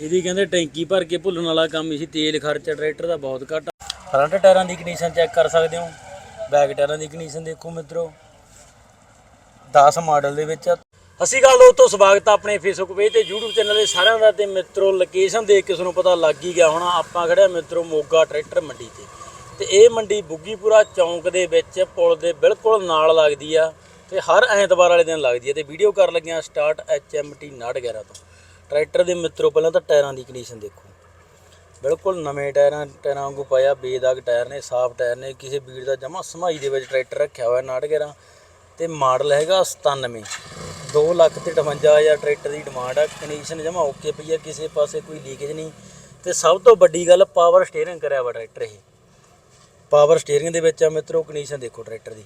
ਇਹਦੀ ਕਹਿੰਦੇ ਟੈਂਕੀ ਭਰ ਕੇ ਭੁੱਲਣ ਵਾਲਾ ਕੰਮ ਹੀ ਸੀ, ਤੇਲ ਖਰਚਾ, ਟਰੈਕਟਰ ਦਾ ਬਹੁਤ ਘੱਟ। ਫਰੰਟ ਟਾਇਰਾਂ ਦੀ ਕੰਡੀਸ਼ਨ ਚੈੱਕ ਕਰ ਸਕਦੇ ਹੋ ਬੈਕ ਟਾਇਰਾਂ ਦੀ ਕੰਡੀਸ਼ਨ ਦੇਖੋ ਮਿੱਤਰੋ। 10 ਮਾਡਲ ਦੇ ਵਿੱਚ ਆ। ਅਸੀਂ ਗੱਲ ਦੋਸਤੋ, ਸਵਾਗਤ ਆ ਆਪਣੇ ਫੇਸਬੁੱਕ ਪੇਜ ਤੇ, YouTube ਚੈਨਲ ਦੇ ਸਾਰਿਆਂ ਦਾ ਤੇ ਮਿੱਤਰੋ ਲੋਕੇਸ਼ਨ ਦੇਖ ਕੇ ਤੁਹਾਨੂੰ ਪਤਾ ਲੱਗ ਹੀ ਗਿਆ ਹੋਣਾ, ਆਪਾਂ ਖੜਿਆ ਮਿੱਤਰੋ ਮੋਗਾ ਟਰੈਕਟਰ ਮੰਡੀ ਤੇ। ਤੇ ਇਹ ਮੰਡੀ ਬੁੱਗੀਪੁਰਾ ਚੌਂਕ ਦੇ ਵਿੱਚ ਪੁਲ ਦੇ ਬਿਲਕੁਲ ਨਾਲ ਲੱਗਦੀ ਆ ਤੇ ਹਰ ਐਤਵਾਰ ਵਾਲੇ ਦਿਨ ਲੱਗਦੀ ਹੈ ਤੇ ਵੀਡੀਓ ਕਰ ਲੱਗਿਆ ਸਟਾਰਟ HMT 911 ਤੋਂ। ਟਰੈਕਟਰ ਦੇ ਮਿੱਤਰੋ, ਪਹਿਲਾਂ ਤਾਂ ਟਾਇਰਾਂ ਦੀ ਕੰਡੀਸ਼ਨ ਦੇਖੋ। ਬਿਲਕੁਲ ਨਵੇਂ ਟਾਇਰਾਂ ਟਾਇਰਾਂ ਵਾਂਗੂ ਪਾਇਆ, ਬੇਦਾਗ ਟਾਇਰ ਨੇ, ਸਾਫ਼ ਟਾਇਰ ਨੇ, ਕਿਸੇ ਵੀਰ ਦਾ ਜਮਾ ਸਮਾਈ ਦੇ ਵਿੱਚ ਟਰੈਕਟਰ ਰੱਖਿਆ ਹੋਇਆ 911 ਤੇ ਮਾਡਲ ਹੈਗਾ 97 2 ਲੱਖ ਤੇ 58000 ਟਰੈਕਟਰ ਦੀ ਡਿਮਾਂਡ ਆ ਕੰਡੀਸ਼ਨ ਜਮਾ ਓਕੇ ਪਈ ਆ, ਕਿਸੇ ਪਾਸੇ ਕੋਈ ਲੀਕੇਜ ਨਹੀਂ। ਤੇ ਸਭ ਤੋਂ ਵੱਡੀ ਗੱਲ ਪਾਵਰ ਸਟੀਅਰਿੰਗ ਕਰਿਆ ਵਾ ਟਰੈਕਟਰ ਇਹ। ਪਾਵਰ ਸਟੀਅਰਿੰਗ ਦੇ ਵਿੱਚ ਆ ਮਿੱਤਰੋ ਕੰਡੀਸ਼ਨ ਦੇਖੋ ਟਰੈਕਟਰ ਦੀ।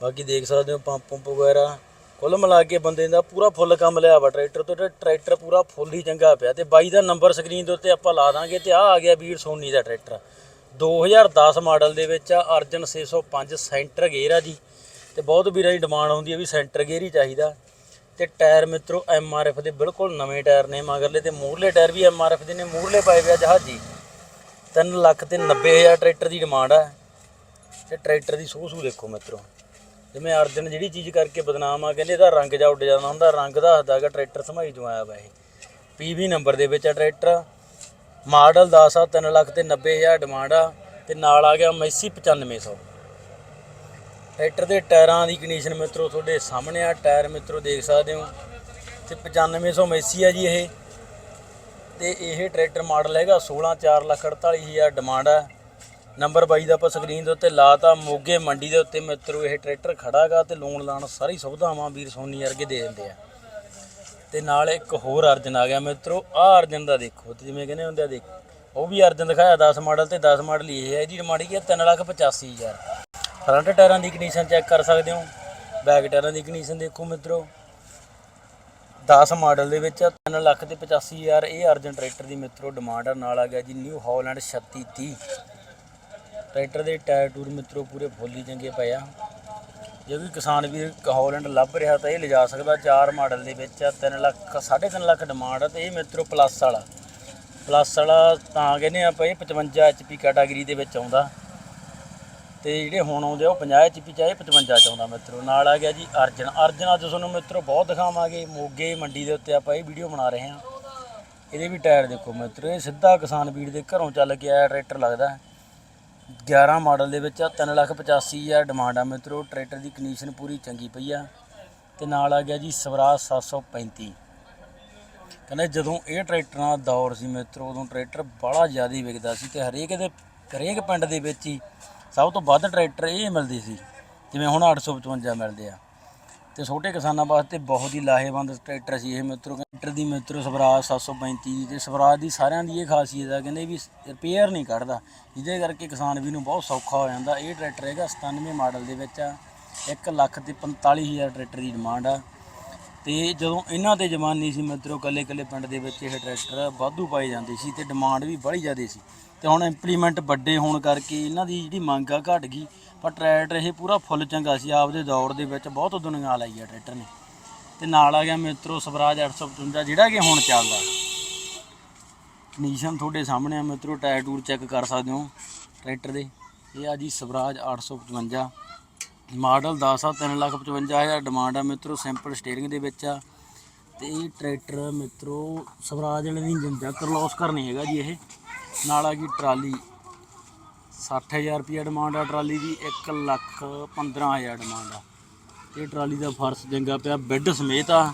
ਬਾਕੀ ਦੇਖ ਸਕਦੇ ਹੋ ਪੰਪ ਪੰਪ ਵਗੈਰਾ ਕੁੱਲ ਮਿਲਾ ਕੇ ਬੰਦੇ ਦਾ ਪੂਰਾ ਫੁੱਲ ਕੰਮ ਲਿਆ ਵਾ, ਟਰੈਕਟਰ ਤੋਂ ਤੇ ਟਰੈਕਟਰ ਪੂਰਾ ਫੁੱਲ ਹੀ ਚੰਗਾ ਪਿਆ ਤੇ ਬਾਈ ਦਾ ਨੰਬਰ ਸਕਰੀਨ ਦੇ ਉੱਤੇ ਆਪਾਂ ਲਾ ਦਾਂਗੇ ਤੇ ਆ ਆ ਗਿਆ ਵੀਰ ਸੋਨੀ ਦਾ ਟਰੈਕਟਰ। 2010 ਮਾਡਲ ਦੇ ਵਿੱਚ ਆ ਅਰਜਨ 605 ਸੈਂਟਰ ਗੇਅਰ ਆ ਜੀ ਤੇ ਬਹੁਤ ਵੀਰਾਂ ਦੀ ਡਿਮਾਂਡ ਆਉਂਦੀ ਹੈ ਵੀ ਸੈਂਟਰ ਗੇਅਰ ਹੀ ਚਾਹੀਦਾ। ਤੇ ਟਾਇਰ ਮਿੱਤਰੋ ਐਫ ਦੇ ਬਿਲਕੁਲ ਨਵੇਂ ਟਾਇਰ ਨੇ, ਮਗਰਲੇ ਤੇ ਮੂਹਰਲੇ ਟਾਇਰ ਵੀ ਐਫ ਦੇ ਨੇ, ਮੂਹਰਲੇ ਪਾਏ ਪਿਆ ਜਹਾਜ਼ੀ। 3 ਲੱਖ ਤੇ 90000 ਟਰੈਕਟਰ ਦੀ ਡਿਮਾਂਡ ਆ। ਤੇ ਟਰੈਕਟਰ ਦੀ ਸੂਹ ਸੂਹ ਦੇਖੋ ਮਿੱਤਰੋ। ਜਿਵੇਂ ਅਰਜਨ ਜਿਹੜੀ ਚੀਜ਼ ਕਰਕੇ ਬਦਨਾਮ ਆ, ਕਹਿੰਦੇ ਇਹਦਾ ਰੰਗ ਜਾ ਉੱਡ ਜਾਂਦਾ ਹੁੰਦਾ, ਰੰਗ ਦੱਸਦਾ ਹੈਗਾ, ਟਰੈਕਟਰ ਸਮਾਈ ਚੋਂ ਆਇਆ ਵਾ ਇਹ। ਪੀਵੀ ਨੰਬਰ ਦੇ ਵਿੱਚ ਆ ਟਰੈਕਟਰ। ਮਾਡਲ 10 ਆ 3 ਲੱਖ ਤੇ 90000 ਡਿਮਾਂਡ ਆ, ਤੇ ਨਾਲ ਆ ਗਿਆ ਮੈਸੀ 9500 ਟਰੈਕਟਰ ਦੇ ਟਾਇਰਾਂ ਦੀ ਕੰਡੀਸ਼ਨ ਮਿੱਤਰੋ, ਤੁਹਾਡੇ ਸਾਹਮਣੇ ਆ, ਟਾਇਰ ਮਿੱਤਰੋ, ਦੇਖ ਸਕਦੇ ਹੋ। ਤੇ 9500 ਮੈਸੀ ਆ ਜੀ ਇਹ। ਤੇ ਇਹ ਟਰੈਕਟਰ ਮਾਡਲ ਹੈਗਾ 16 4 ਲੱਖ 48000 ਡਿਮਾਂਡ ਆ। ਨੰਬਰ 22 ਦਾ ਆਪਾਂ ਸਕਰੀਨ ਦੇ ਉੱਤੇ ਲਾਤਾ, ਮੋਗੇ ਮੰਡੀ ਦੇ ਉੱਤੇ ਮਿੱਤਰੋ, ਇਹ ਟਰੈਕਟਰ ਖੜਾਗਾ ਤੇ ਲੋਨ ਲਾਣ ਸਾਰੀ ਸੁਵਿਧਾਵਾਂ ਵੀਰ ਸੋਨੀ ਵਰਗੇ ਦੇ ਦਿੰਦੇ ਆ। ਤੇ ਨਾਲ ਇੱਕ ਹੋਰ ਅਰਜਨ ਆ ਗਿਆ ਮਿੱਤਰੋ, ਆਹ ਅਰਜਨ ਦਾ ਦੇਖੋ, ਤੇ ਜਿਵੇਂ ਕਹਿੰਦੇ ਹੁੰਦੇ ਆ ਦੇਖ, ਉਹ ਵੀ ਅਰਜਨ ਦਿਖਾਇਆ 10 ਮਾਡਲ ਤੇ 10 ਮਾਡਲ ਇਹ ਹੈ ਜੀ ਡਿਮਾਂਡ ਕੀ ਹੈ 385000 ਫਰੰਟ ਟਾਇਰਾਂ ਦੀ ਕੰਡੀਸ਼ਨ ਚੈੱਕ ਕਰ ਸਕਦੇ ਹੋ ਬੈਕ ਟਾਇਰਾਂ ਦੀ ਕੰਡੀਸ਼ਨ ਦੇਖੋ ਮਿੱਤਰੋ। 10 ਮਾਡਲ ਦੇ ਵਿੱਚ 3 ਲੱਖ ਤੇ 85000 ਇਹ ਅਰਜਨ ਟਰੈਕਟਰ ਦੀ ਮਿੱਤਰੋ ਡਿਮਾਂਡ ਆ, ਨਾਲ ਆ ਗਿਆ ਜੀ ਨਿਊ ਹਾਲੈਂਡ 3630 ਟਰੈਕਟਰ ਦੇ ਟਾਇਰ ਟੂਰ ਮਿੱਤਰੋ, ਪੂਰੇ ਫੁੱਲ ਚੰਗੇ ਪਏ ਆ। ਜੇ ਕੋਈ ਕਿਸਾਨ ਵੀਰ ਹਾਲੈਂਡ ਲੱਭ ਰਿਹਾ ਤਾਂ ਇਹ ਲਿਜਾ ਸਕਦਾ, ਚਾਰ ਮਾਡਲ ਦੇ ਵਿੱਚ ਆ 3 ਲੱਖ 3.5 ਲੱਖ ਡਿਮਾਂਡ ਆ ਤੇ ਇਹ ਮਿੱਤਰੋ ਪਲੱਸ ਵਾਲਾ। ਪਲੱਸ ਵਾਲਾ ਤਾਂ ਕਹਿੰਦੇ ਆਪਾਂ ਇਹ 55 ਐਚਪੀ ਕੈਟਾਗਰੀ ਦੇ ਵਿੱਚ ਆਉਂਦਾ। ਤੇ ਜਿਹੜੇ ਹੁਣ ਆਉਂਦੇ ਆ, ਉਹ 50 ਐਚਪੀ ਚਾਹੇ 55 ਚ ਆਉਂਦਾ ਮਿੱਤਰੋ। ਨਾਲ ਆ ਗਿਆ ਜੀ ਅਰਜਨ। ਅਰਜਨ ਅੱਜ ਤੁਹਾਨੂੰ ਮਿੱਤਰੋ ਬਹੁਤ ਦਿਖਾਵਾਂਗੇ। ਮੋਗੇ ਮੰਡੀ ਦੇ ਉੱਤੇ ਆਪਾਂ ਇਹ ਵੀਡੀਓ ਬਣਾ ਰਹੇ ਹਾਂ। ਇਹਦੇ ਵੀ ਟਾਇਰ ਦੇਖੋ ਮਿੱਤਰੋ। ਇਹ ਸਿੱਧਾ ਕਿਸਾਨ ਵੀਰ ਦੇ ਘਰੋਂ ਚੱਲ ਕੇ ਆਇਆ, ਟਰੈਕਟਰ ਲੱਗਦਾ। 11 ਮਾਡਲ ਦੇ ਵਿੱਚ ਆ 385000 ਡਿਮਾਂਡ ਆ ਮਿੱਤਰੋ, ਟਰੈਕਟਰ ਦੀ ਕੰਡੀਸ਼ਨ ਪੂਰੀ ਚੰਗੀ ਪਈ ਆ ਤੇ ਨਾਲ ਆ ਗਿਆ ਜੀ ਸਵਰਾਜ 735 ਕਹਿੰਦੇ ਜਦੋਂ ਇਹ ਟਰੈਕਟਰਾਂ ਦਾ ਦੌਰ ਸੀ ਮਿੱਤਰੋ, ਉਦੋਂ ਟਰੈਕਟਰ ਬੜਾ ਜ਼ਿਆਦਾ ਵਿਕਦਾ ਸੀ ਤੇ ਹਰੇਕ ਦੇ, ਹਰੇਕ ਪਿੰਡ ਦੇ ਵਿੱਚ ਹੀ ਸਭ ਤੋਂ ਵੱਧ ਟਰੈਕਟਰ ਇਹ ਮਿਲਦੇ ਸੀ, ਜਿਵੇਂ ਹੁਣ 855 ਮਿਲਦੇ ਆ। ਤੇ ਛੋਟੇ ਕਿਸਾਨਾਂ ਵਾਸਤੇ ਬਹੁਤ ਹੀ ਲਾਹੇਵੰਦ ਟਰੈਕਟਰ ਸੀ ਇਹ ਮਿੱਤਰੋ। ਟਰੈਕਟਰ ਦੀ ਮਿੱਤਰੋ ਸਵਰਾਜ 735 ਦੀ ਤੇ ਸਵਰਾਜ ਦੀ ਸਾਰਿਆਂ ਦੀ ਇਹ ਖਾਸੀਅਤ ਆ, ਕਹਿੰਦੇ ਵੀ ਰਿਪੇਅਰ ਨਹੀਂ ਕੱਢਦਾ ਜਿਹਦੇ ਕਰਕੇ ਕਿਸਾਨ ਵੀ ਨੂੰ ਬਹੁਤ ਸੌਖਾ ਹੋ ਜਾਂਦਾ। ਇਹ ਟਰੈਕਟਰ ਹੈਗਾ 97 ਮਾਡਲ ਦੇ ਵਿੱਚ ਆ 1 ਲੱਖ ਤੇ 45000 ਟਰੈਕਟਰ ਦੀ ਡਿਮਾਂਡ ਆ। ਤੇ ਜਦੋਂ ਇਹਨਾਂ ਦੇ ਜਮਾਨੀ ਸੀ ਮਿੱਤਰੋ ਕੱਲੇ ਕੱਲੇ ਪਿੰਡ ਦੇ ਵਿੱਚ ਇਹ ਟਰੈਕਟਰ ਵਾਧੂ ਪਾਏ ਜਾਂਦੇ ਸੀ ਤੇ ਡਿਮਾਂਡ ਵੀ ਬੜੀ ਜ਼ਿਆਦਾ ਸੀ। ਤੇ ਹੁਣ ਇੰਪਲੀਮੈਂਟ ਵੱਡੇ ਹੋਣ ਕਰਕੇ ਇਹਨਾਂ ਦੀ ਜਿਹੜੀ ਮੰਗ ਆ ਘਟ ਗਈ। ਪਰ ਟਰੈਕਟਰ ਇਹ ਪੂਰਾ ਫੁੱਲ ਚੰਗਾ ਸੀ, ਆਪਦੇ ਦੌਰ ਦੇ ਵਿੱਚ ਬਹੁਤ ਦੁਨੀਆ ਲਾਈ ਆ ਟਰੈਕਟਰ ਨੇ। ਤੇ ਨਾਲ ਆ ਗਿਆ ਮਿੱਤਰੋ ਸਵਰਾਜ 855 ਜਿਹੜਾ ਕਿ ਹੁਣ ਚੱਲਦਾ। ਕੰਡੀਸ਼ਨ ਤੁਹਾਡੇ ਸਾਹਮਣੇ ਆ ਮਿੱਤਰੋ, ਟਾਇਰ ਟੂਰ ਚੈੱਕ ਕਰ ਸਕਦੇ ਹੋ ਟਰੈਕਟਰ ਦੇ। ਇਹ ਆ ਜੀ ਸਵਰਾਜ 855 ਮਾਡਲ 10 ਆ 355000 ਡਿਮਾਂਡ ਆ ਮਿੱਤਰੋ ਸਿੰਪਲ ਸਟੀਅਰਿੰਗ ਦੇ ਵਿੱਚ ਆ। ਤੇ ਇਹ ਟਰੈਕਟਰ ਮਿੱਤਰੋ, ਸਵਰਾਜ ਵਾਲੇ ਦੀ ਇੰਜਨ ਚੈੱਕ ਕਲੋਸ ਕਰਨੀ ਹੈਗਾ ਜੀ ਇਹ। ਨਾਲ ਆ ਗਈ ਟਰਾਲੀ। 60000 ਰੁਪਏ ਡਿਮਾਂਡ ਆ ਟਰਾਲੀ ਦੀ 1 ਲੱਖ 15000 ਡਿਮਾਂਡ ਆ। ਇਹ ਟਰਾਲੀ ਦਾ ਫਰਸ਼ ਜੰਗਾ ਪਿਆ ਬੈੱਡ ਸਮੇਤ ਆ।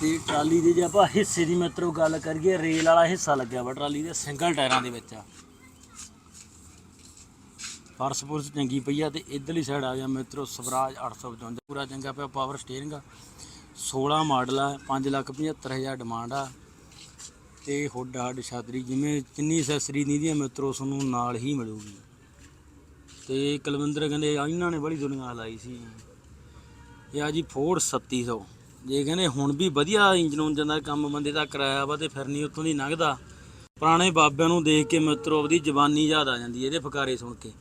ਤੇ ਟਰਾਲੀ ਦੇ ਜੇ ਆਪਾਂ ਹਿੱਸੇ ਦੀ ਮਿੱਤਰੋ ਗੱਲ ਕਰੀਏ ਰੇਲ ਵਾਲਾ ਹਿੱਸਾ ਲੱਗਿਆ ਵਾ ਟਰਾਲੀ ਦੇ ਸਿੰਗਲ ਟਾਇਰਾਂ ਦੇ ਵਿੱਚ ਆ। ਫਰਸ਼ ਫੁਰਸ਼ ਚੰਗੀ ਪਈ ਆ ਤੇ ਇਧਰਲੀ ਸਾਈਡ ਆ ਗਿਆ ਮਿੱਤਰੋ ਸਵਰਾਜ 855 ਪੂਰਾ ਚੰਗਾ ਪਿਆ ਪਾਵਰ ਸਟੀਅਰਿੰਗ ਆ। 16 ਮਾਡਲ ਆ 575000 ਡਿਮਾਂਡ ਆ। ਤੇ ਹੁੱਡ ਹੱਡ ਛਾਤਰੀ ਜਿਵੇਂ ਜਿੰਨੀ ਅਸੈਸਰੀ ਨਹੀਂ ਦੀ ਮਿੱਤਰੋ ਤੁਹਾਨੂੰ ਨਾਲ ਹੀ ਮਿਲੂਗੀ। ਤੇ ਕੁਲਵਿੰਦਰ ਕਹਿੰਦੇ ਇਹਨਾਂ ਨੇ ਬੜੀ ਦੁਨੀਆ ਲਾਈ ਸੀ। ਇਹ ਆ ਜੀ ਫੋਰਡ 3700 ਜੇ ਕਹਿੰਦੇ, ਹੁਣ ਵੀ ਵਧੀਆ ਇੰਜਨ ਉਂਜਨ ਦਾ ਕੰਮ ਬੰਦੇ ਦਾ ਕਰਾਇਆ ਵਾ ਤੇ ਫਿਰ ਨਹੀਂ ਉੱਥੋਂ ਦੀ ਲੰਘਦਾ। ਪੁਰਾਣੇ ਬਾਬਿਆਂ ਨੂੰ ਦੇਖ ਕੇ ਮਿੱਤਰੋ ਆਪਦੀ ਜਵਾਨੀ ਯਾਦ ਆ ਜਾਂਦੀ ਇਹਦੇ ਫਕਾਰੇ ਸੁਣ ਕੇ।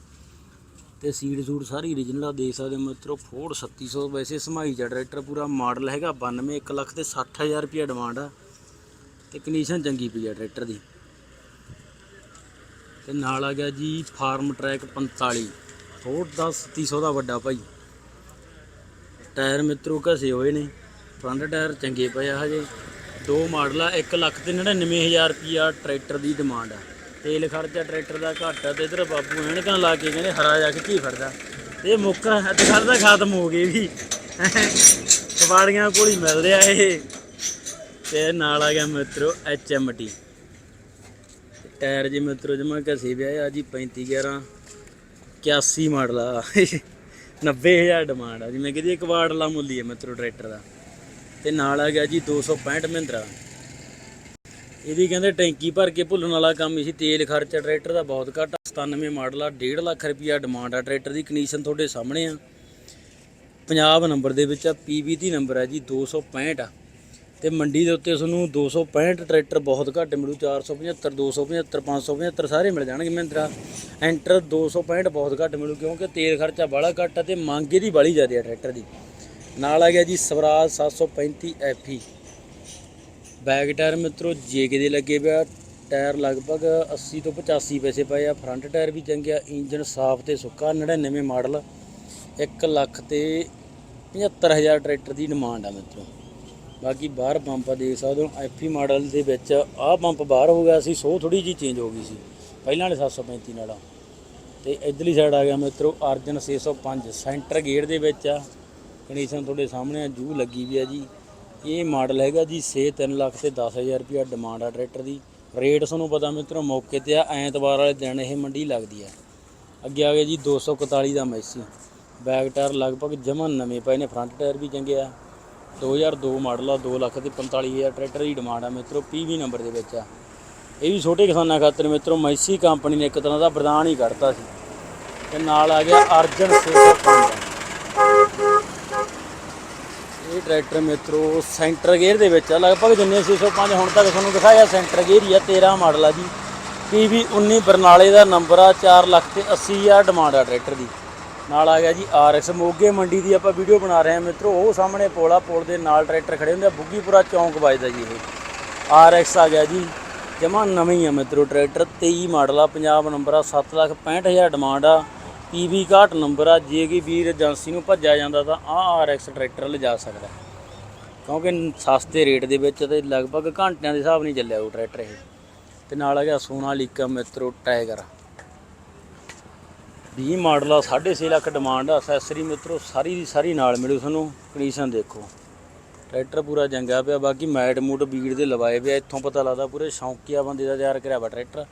ਤੇ ਸੀਡ ਸੂਡ ਸਾਰੀ ਓਰੀਜਨਲ ਆ, ਦੇਖ ਸਕਦੇ ਹੋ ਮਿੱਤਰੋ ਫੋਰਡ 3700 ਵੈਸੇ ਸਮਾਈ ਜਾ ਟਰੈਕਟਰ ਪੂਰਾ ਮਾਡਲ ਹੈਗਾ 92 1 ਲੱਖ ਤੇ 60000 ਰੁਪਏ ਡਿਮਾਂਡ ਆ। ਤੇ ਕੰਡੀਸ਼ਨ ਚੰਗੀ ਪਈ ਆ ਟਰੈਕਟਰ ਦੀ। ਤੇ ਨਾਲ ਆ ਗਿਆ ਜੀ ਫਾਰਮ ਟਰੈਕ 45 ਹੋਰ 10 300 ਦਾ ਵੱਡਾ ਭਾਈ। ਟਾਇਰ ਮਿੱਤਰੋ ਘਸੇ ਹੋਏ ਨੇ। ਫਰੰਟ ਟਾਇਰ ਚੰਗੇ ਪਏ ਆ ਹਜੇ। ਦੋ ਮਾਡਲ ਆ 1 ਲੱਖ ਤੇ 99000 ਰੁਪਿਆ ਟਰੈਕਟਰ ਦੀ ਡਿਮਾਂਡ ਆ। ਤੇਲ ਖਰਚਾ ਟਰੈਕਟਰ ਦਾ ਘੱਟ ਆ ਤੇ ਇਧਰ ਬਾਪੂ ਐਨਕਾਂ ਲਾ ਕੇ ਕਹਿੰਦੇ ਹਰਾ ਜਾ ਕੇ ਕੀ ਫੜਦਾ। ਇਹ ਮੁੱਕਾ ਅੱਜ ਕੱਲ੍ਹ ਦਾ ਖਤਮ ਹੋ ਗਏ ਵੀ ਕਬਾੜੀਆਂ ਕੋਲ ਹੀ ਮਿਲ ਰਿਹਾ ਇਹ। ਤੇ ਨਾਲ ਆ ਗਿਆ ਮਿੱਤਰੋ ਐਚਐਮਟੀ ਟਾਇਰ ਜੀ ਮਿੱਤਰੋ ਜਮਾ ਘਸੀ ਪਿਆ ਆ ਜੀ 35 11 81 ਮਾਡਲ ਆ। 90000 ਡਿਮਾਂਡ ਆ ਜਿਵੇਂ ਕਿ ਇੱਕ ਵਾਰਡ ਲਾ ਮੁੱਲੀ ਹੈ ਮਿੱਤਰੋ ਟਰੈਕਟਰ ਦਾ। ਤੇ ਨਾਲ ਆ ਗਿਆ ਜੀ 265 ਮਹਿੰਦਰਾ। ਇਹਦੀ ਕਹਿੰਦੇ ਟੈਂਕੀ ਭਰ ਕੇ ਭੁੱਲਣ ਵਾਲਾ ਕੰਮ ਸੀ। ਤੇਲ ਖਰਚਾ ਟਰੈਕਟਰ ਦਾ ਬਹੁਤ ਘੱਟ ਆ। 97 ਮਾਡਲ ਆ 1.5 ਲੱਖ ਰੁਪਿਆ ਡਿਮਾਂਡ ਆ ਟਰੈਕਟਰ ਦੀ। ਕੰਡੀਸ਼ਨ ਤੁਹਾਡੇ ਸਾਹਮਣੇ ਆ। ਪੰਜਾਬ ਨੰਬਰ ਦੇ ਵਿੱਚ ਆ ਪੀਬੀ ਦੀ ਨੰਬਰ ਹੈ ਜੀ 265 ਆ। ਤੇ ਮੰਡੀ ਦੇ ਉੱਤੇ ਤੁਹਾਨੂੰ 265 ਟਰੈਕਟਰ ਬਹੁਤ ਘੱਟ ਮਿਲੂ 475 275 575 ਸਾਰੇ ਮਿਲ ਜਾਣਗੇ ਮਹਿੰਦਰਾ। ਐਂਟਰ 265 ਬਹੁਤ ਘੱਟ ਮਿਲੂ ਕਿਉਂਕਿ ਤੇਲ ਖਰਚਾ ਬਾਹਲਾ ਘੱਟ ਆ ਤੇ ਮੰਗ ਇਹਦੀ ਬਾਹਲੀ ਜ਼ਿਆਦਾ ਆ ਟਰੈਕਟਰ ਦੀ। ਨਾਲ ਆ ਗਿਆ ਜੀ ਸਵਰਾਜ 735 ਐਫਈ ਬੈਕ ਟਾਇਰ ਮਿੱਤਰੋ ਜੇਕੇ ਦੇ ਲੱਗੇ ਪਿਆ, ਟਾਇਰ ਲਗਭਗ 80 ਤੋਂ 85 ਪੈਸੇ ਪਏ ਆ। ਫਰੰਟ ਟਾਇਰ ਵੀ ਚੰਗੇ ਆ ਇੰਜਨ ਸਾਫ਼ ਤੇ ਸੁੱਕਾ 99 ਮਾਡਲ। 1 ਲੱਖ ਤੇ 75000 ਟਰੈਕਟਰ ਦੀ ਡਿਮਾਂਡ ਆ ਮਿੱਤਰੋ। ਬਾਕੀ ਬਾਹਰ ਪੰਪ ਦੇਖ ਸਕਦੇ ਹੋ ਐਫਈ ਮਾਡਲ ਦੇ ਵਿੱਚ ਆਹ ਪੰਪ ਬਾਹਰ ਹੋ ਗਿਆ ਸੀ, ਸੋ ਥੋੜੀ ਜੀ ਚੇਂਜ ਹੋ ਗਈ ਸੀ, ਪਹਿਲਾਂ ਵਾਲੇ 735 ਨਾਲ। ਤੇ ਇਧਰਲੀ ਸਾਈਡ ਆ ਗਿਆ ਮਿੱਤਰੋ, ਅਰਜਨ 605 ਸੈਂਟਰ ਗੇਟ ਦੇ ਵਿੱਚ ਆ। ਕੰਡੀਸ਼ਨ ਤੁਹਾਡੇ ਸਾਹਮਣੇ ਆ, ਜੂ ਲੱਗੀ ਵੀ ਆ ਜੀ। ਇਹ ਮਾਡਲ ਹੈਗਾ ਜੀ 6 3 ਲੱਖ ਤੇ 10000 ਰੁਪਿਆ ਡਿਮਾਂਡ ਆ ਟਰੈਕਟਰ ਦੀ। ਰੇਟ ਤੁਹਾਨੂੰ ਪਤਾ ਮਿੱਤਰੋ, ਮੌਕੇ ਤੇ ਆ, ਐਤਵਾਰ ਵਾਲੇ ਦਿਨ ਇਹ ਮੰਡੀ ਲੱਗਦੀ ਆ। ਅੱਗੇ ਆ ਗਿਆ ਜੀ 241 ਦਾ ਮੈਸੀ। ਬੈਕ ਟਾਇਰ ਲਗਭਗ ਜਮਾ ਨਵੇਂ ਪਏ ਨੇ ਫਰੰਟ ਟਾਇਰ ਵੀ ਚੰਗੇ ਆ। 2002 ਮਾਡਲ ਆ 2 ਲੱਖ ਤੇ 45000 ਟਰੈਕਟਰ ਦੀ ਡਿਮਾਂਡ ਆ ਮਿੱਤਰੋ ਪੀਵੀ ਨੰਬਰ ਦੇ ਵਿੱਚ ਆ। ਇਹ ਵੀ ਛੋਟੇ ਕਿਸਾਨਾਂ ਖਾਤਰ ਮਿੱਤਰੋ, ਮੈਸੀ ਕੰਪਨੀ ਨੇ ਇੱਕ ਤਰ੍ਹਾਂ ਦਾ ਬਰਦਾਨ ਹੀ ਕੱਢਤਾ ਸੀ। ਤੇ ਨਾਲ ਆ ਗਿਆ ਅਰਜਨ 605 ਇਹ ਟਰੈਕਟਰ ਮਿੱਤਰੋ, ਸੈਂਟਰ ਗੇਅਰ ਦੇ ਵਿੱਚ ਆ, ਲਗਭਗ ਜਿੰਨੇ 605 ਹੁਣ ਤੱਕ ਤੁਹਾਨੂੰ ਦਿਖਾਇਆ, ਸੈਂਟਰ ਗੇਅਰ ਹੀ ਆ 13 ਮਾਡਲ ਆ ਜੀ। PV 19 ਬਰਨਾਲੇ ਦਾ ਨੰਬਰ ਆ 4 ਲੱਖ ਤੇ 80000 ਡਿਮਾਂਡ ਆ ਟਰੈਕਟਰ ਦੀ। ਨਾਲ ਆ ਗਿਆ ਜੀ RX ਮੋਗੇ ਮੰਡੀ ਦੀ ਆਪਾਂ ਵੀਡੀਓ ਬਣਾ ਰਹੇ ਹਾਂ ਮਿੱਤਰੋ। ਉਹ ਸਾਹਮਣੇ ਪੋਲਾ ਪੁਲ ਦੇ ਨਾਲ ਟਰੈਕਟਰ ਖੜੇ ਹੁੰਦੇ ਆ, ਬੁੱਗੀਪੁਰਾ ਚੌਂਕ ਵੱਜਦਾ ਜੀ ਇਹ। RX ਆ ਗਿਆ ਜੀ। ਜਮਾ ਨਵੀਂ ਆ ਮਿੱਤਰੋ ਟਰੈਕਟਰ 23 ਮਾਡਲ ਆ ਪੰਜਾਬ ਨੰਬਰ ਆ 7 ਲੱਖ 65000 ਡਿਮਾਂਡ ਆ। PV 61 ਨੰਬਰ ਆ, ਜੇ ਕਿ ਵੀਰ ਏਜੰਸੀ ਨੂੰ ਭੱਜਿਆ ਜਾਂਦਾ ਤਾਂ ਆ RX ਟਰੈਕਟਰ ਲਿਜਾ ਸਕਦਾ। ਕਿਉਂਕਿ ਸਸਤੇ ਰੇਟ ਦੇ ਵਿੱਚ ਤੇ ਲਗਭਗ ਘੰਟਿਆਂ ਦੇ ਹਿਸਾਬ ਨਹੀਂ ਚੱਲਿਆ ਉਹ ਟਰੈਕਟਰ ਇਹ। ਤੇ ਨਾਲ ਆ ਗਿਆ ਸੋਨਾਲੀਕਾ ਮਿੱਤਰੋ ਟਾਈਗਰ। 20 ਮਾਡਲ ਆ 6.5 ਲੱਖ ਡਿਮਾਂਡ ਆ। ਅਸੈਸਰੀ ਮਿੱਤਰੋ, ਸਾਰੀ ਦੀ ਸਾਰੀ ਨਾਲ ਮਿਲੂ ਤੁਹਾਨੂੰ। ਕੰਡੀਸ਼ਨ ਦੇਖੋ। ਟਰੈਕਟਰ ਪੂਰਾ ਜੰਗਾ ਪਿਆ, ਬਾਕੀ ਮੈਟ ਮੂਟ ਬੀੜ ਦੇ ਲਵਾਏ ਪਿਆ। ਇੱਥੋਂ ਪਤਾ ਲੱਗਦਾ ਪੂਰੇ ਸ਼ੌਂਕੀਆ ਬੰਦੇ ਦਾ ਤਿਆਰ ਕਰਿਆ ਵਾ ਟਰੈਕਟਰ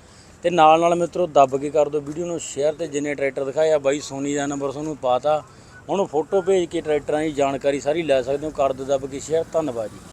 ਤੇ ਨਾਲ ਨਾਲ ਮਿੱਤਰੋ, ਦੱਬ ਕੇ ਕਰ ਦਿਓ ਵੀਡੀਓ ਨੂੰ ਸ਼ੇਅਰ ਤੇ ਜਿੰਨੇ ਟਰੈਕਟਰ ਦਿਖਾਇਆ ਬਾਈ ਸੋਨੀ ਦਾ ਨੰਬਰ ਤੁਹਾਨੂੰ ਪਾਤਾ। ਉਹਨੂੰ ਫੋਟੋ ਭੇਜ ਕੇ ਟਰੈਕਟਰਾਂ ਦੀ ਜਾਣਕਾਰੀ ਸਾਰੀ ਲੈ ਸਕਦੇ ਹੋ। ਕਰ ਦਿਓ ਦੱਬ ਕੇ ਸ਼ੇਅਰ ਧੰਨਵਾਦ ਜੀ।